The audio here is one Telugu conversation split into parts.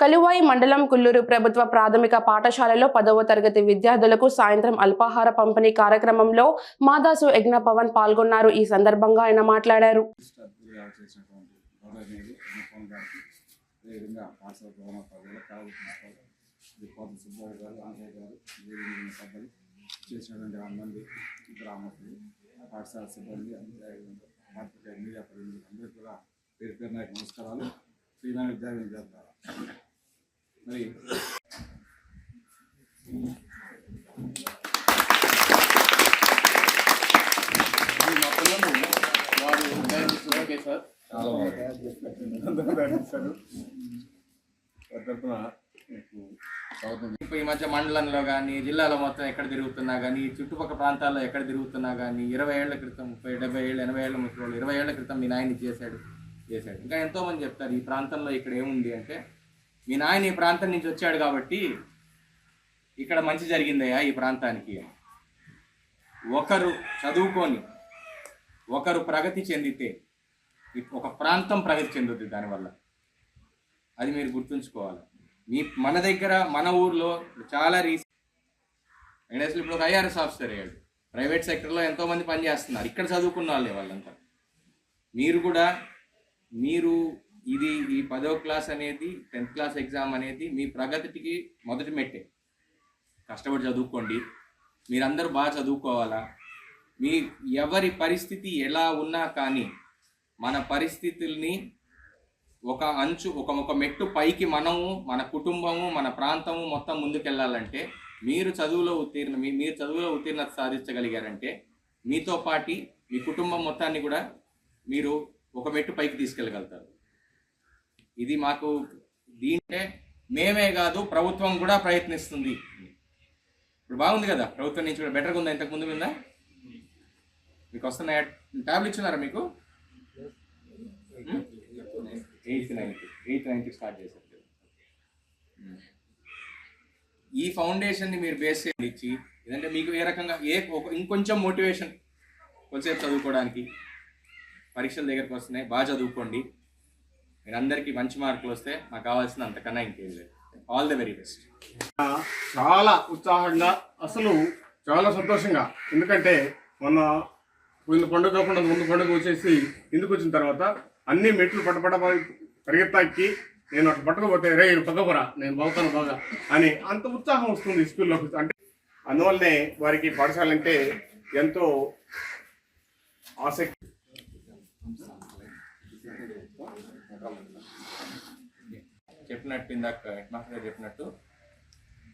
కలువాయి మండలం కుల్లూరు ప్రభుత్వ ప్రాథమిక పాఠశాలలో పదవ తరగతి విద్యార్థులకు సాయంత్రం అల్పాహార పంపిణీ కార్యక్రమంలో మాదాసు యజ్ఞ పవన్ పాల్గొన్నారు. ఈ సందర్భంగా ఆయన మాట్లాడారు. చేసినటువంటి మంది గ్రామస్తులు పాఠశాల సిబ్బంది మీడియా అందరికీ కూడా పేరు పేరు నాకు నమస్కారాలు. శ్రీనారాయణ విద్యార్థి మరి మా పిల్లలు ఓకే సార్. చాలా తరఫున ఈ మధ్య మండలంలో కానీ జిల్లాలో మొత్తం ఎక్కడ తిరుగుతున్నా కానీ చుట్టుపక్కల ప్రాంతాల్లో ఎక్కడ తిరుగుతున్నా కానీ ఇరవై ఏళ్ళ క్రితం ముప్పై డెబ్బై ఏళ్ళు ఎనభై ఏళ్ళ ముసలి ఇరవై ఏళ్ళ క్రితం మీ నాయన చేశాడు చేశాడు. ఇంకా ఎంతో మంది చెప్తారు ఈ ప్రాంతంలో ఇక్కడ ఏముంది అంటే మీ నాయన ఈ ప్రాంతం నుంచి వచ్చాడు కాబట్టి ఇక్కడ మంచి జరిగిందయ్యా ఈ ప్రాంతానికి. ఒకరు చదువుకొని ఒకరు ప్రగతి చెందితే ఈ- ఒక ప్రాంతం ప్రగతి చెందుతుంది దానివల్ల. అది మీరు గుర్తుంచుకోవాలి. మీ మన దగ్గర మన ఊర్లో చాలా రీసెంట్ అండ్ అసలు ఇప్పుడు ఒక ఐఆర్ఎస్ ఆఫీసర్ అయ్యాడు. ప్రైవేట్ సెక్టర్లో ఎంతోమంది పనిచేస్తున్నారు. ఇక్కడ చదువుకున్న వాళ్ళే వాళ్ళంతా. మీరు కూడా మీరు ఇది ఈ పదో క్లాస్ అనేది టెన్త్ క్లాస్ ఎగ్జామ్ అనేది మీ ప్రగతికి మొదటి మెట్టే. కష్టపడి చదువుకోండి. మీరందరూ బాగా చదువుకోవాలా? మీ ఎవరి పరిస్థితి ఎలా ఉన్నా కానీ మన పరిస్థితుల్ని ఒక అంచు ఒక ఒక మెట్టు పైకి మనము మన కుటుంబము మన ప్రాంతము మొత్తం ముందుకెళ్ళాలంటే మీరు చదువులో ఉత్తీర్ణ మీ మీరు చదువులో ఉత్తీర్ణత సాధించగలిగారంటే మీతో పాటి మీ కుటుంబం మొత్తాన్ని కూడా మీరు ఒక మెట్టు పైకి తీసుకెళ్ళగలుగుతారు. ఇది మాకు దీంటే మేమే కాదు ప్రభుత్వం కూడా ప్రయత్నిస్తుంది. ఇప్పుడు బాగుంది కదా? ప్రభుత్వం నుంచి కూడా బెటర్గా ఉందా? ఇంతకు ముందు ఉందా? మీకు వస్తున్నాయా? ట్యాబ్లు ఇచ్చున్నారా మీకు? Eighth ninth eighth ninth start చేశారు. ఈ ఫౌండేషన్ని మీరు బేస్ చేయండి. ఇచ్చి ఏదంటే మీకు ఏ రకంగా ఏ ఇంకొంచెం మోటివేషన్ కొంచెంసేపు చదువుకోవడానికి పరీక్షల దగ్గరకు వస్తున్నాయి బాగా చదువుకోండి. మీరందరికీ మంచి మార్కులు వస్తే మాకు కావాల్సిన అంతకన్నా ఇంకేం లేదు. ఆల్ ద వెరీ బెస్ట్ చాలా ఉత్సాహంగా అసలు చాలా సంతోషంగా. ఎందుకంటే మొన్న పోయిన పండుగ కాకుండా ముందు పండుగ వచ్చేసి ఇందుకు వచ్చిన తర్వాత అన్ని మెట్లు పట్టపడ పరిగెత్తాకి నేను అటు పట్టుకోపోతే రే పక్కపురా నేను బాగుతాను బాగా అని అంత ఉత్సాహం వస్తుంది స్కూల్లోకి అంటే అందువల్లనే వారికి పాఠశాల అంటే ఎంతో ఆసక్తి. చెప్పినట్టు ఇందాక హెడ్ మాస్టర్ గారు చెప్పినట్టు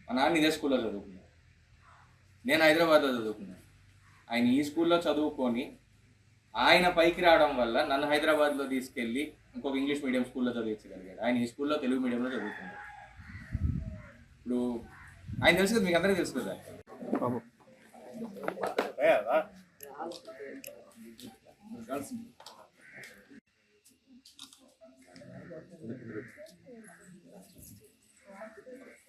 మా నాన్న ఇదే స్కూల్లో చదువుకున్నాను నేను హైదరాబాద్లో చదువుకున్నాను. ఆయన ఈ స్కూల్లో చదువుకొని ఆయన పైకి రావడం వల్ల నన్ను హైదరాబాద్లో తీసుకెళ్ళి ఇంకొక ఇంగ్లీష్ మీడియం స్కూల్లో చదివించగలిగాడు. ఆయన ఈ స్కూల్లో తెలుగు మీడియంలో చదువుకున్నాడు. ఇప్పుడు ఆయన తెలుసు కదా మీకు అందరికీ తెలుసు కదా.